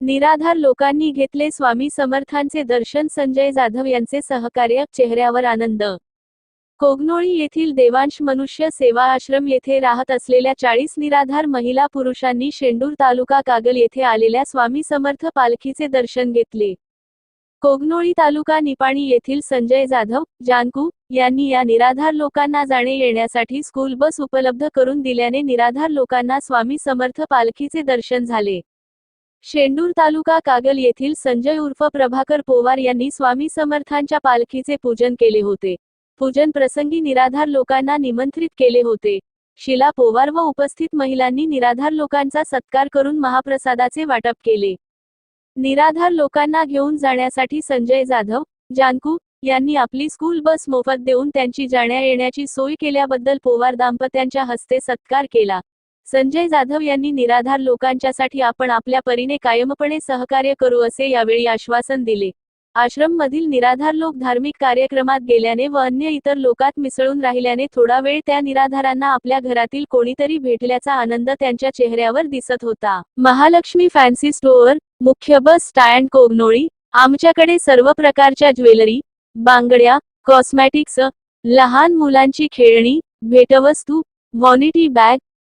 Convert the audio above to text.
निराधार लोकांनी घेतले स्वामी समर्थांचे दर्शन संजय जाधव यांचे सहकार्य चेहऱ्यावर आनंद. कोगनोळी येथील देवांश मनुष्य सेवा आश्रम येथे राहत असलेल्या चाळीस निराधार महिला पुरुषांनी शेंडूर तालुका कागल येथे आलेल्या स्वामी समर्थ पालखीचे दर्शन घेतले. कोगनोळी तालुका निपाणी येथील संजय जाधव जानकू यांनी या निराधार लोकांना जाणे येण्यासाठी स्कूल बस उपलब्ध करून दिल्याने निराधार लोकांना स्वामी समर्थ पालखीचे दर्शन झाले. शेंडूर तालुका कागल येथील संजय उर्फ प्रभाकर पोवार यांनी स्वामी समर्थांच्या पालखीचे पूजन केले होते. पूजन प्रसंगी निराधार लोकांना निमंत्रित केले होते. शिला पोवार व उपस्थित महिलांनी निराधार लोकांचा सत्कार करून महाप्रसादाचे वाटप केले. निराधार लोकांना घेऊन जाण्यासाठी संजय जाधव जानकू यांनी आपली स्कूल बस मोफत देऊन त्यांची जाण्या येण्याची सोय केल्याबद्दल पोवार दाम्पत्यांच्या हस्ते सत्कार केला. संजय जाधव यांनी निराधार लोकांच्यासाठी आपण आपल्या परीने कायमपणे सहकार्य करू असे यावेळी आश्वासन दिले. आश्रम मधील निराधार लोक धार्मिक कार्यक्रमात गेल्याने व अन्य इतर लोकात मिसळून राहिल्याने थोडा वेळ त्या निराधारांना आपल्या घरातील कोणीतरी भेटल्याचा आनंद त्यांच्या चेहऱ्यावर दिसत होता. महालक्ष्मी फॅन्सी स्टोअर मुख्य बस स्टँड कोगनोळी आमच्याकडे सर्व प्रकारच्या ज्वेलरी बांगड्या कॉस्मॅटिक्स लहान मुलांची खेळणी भेटवस्तू व्हॉनिटी बॅग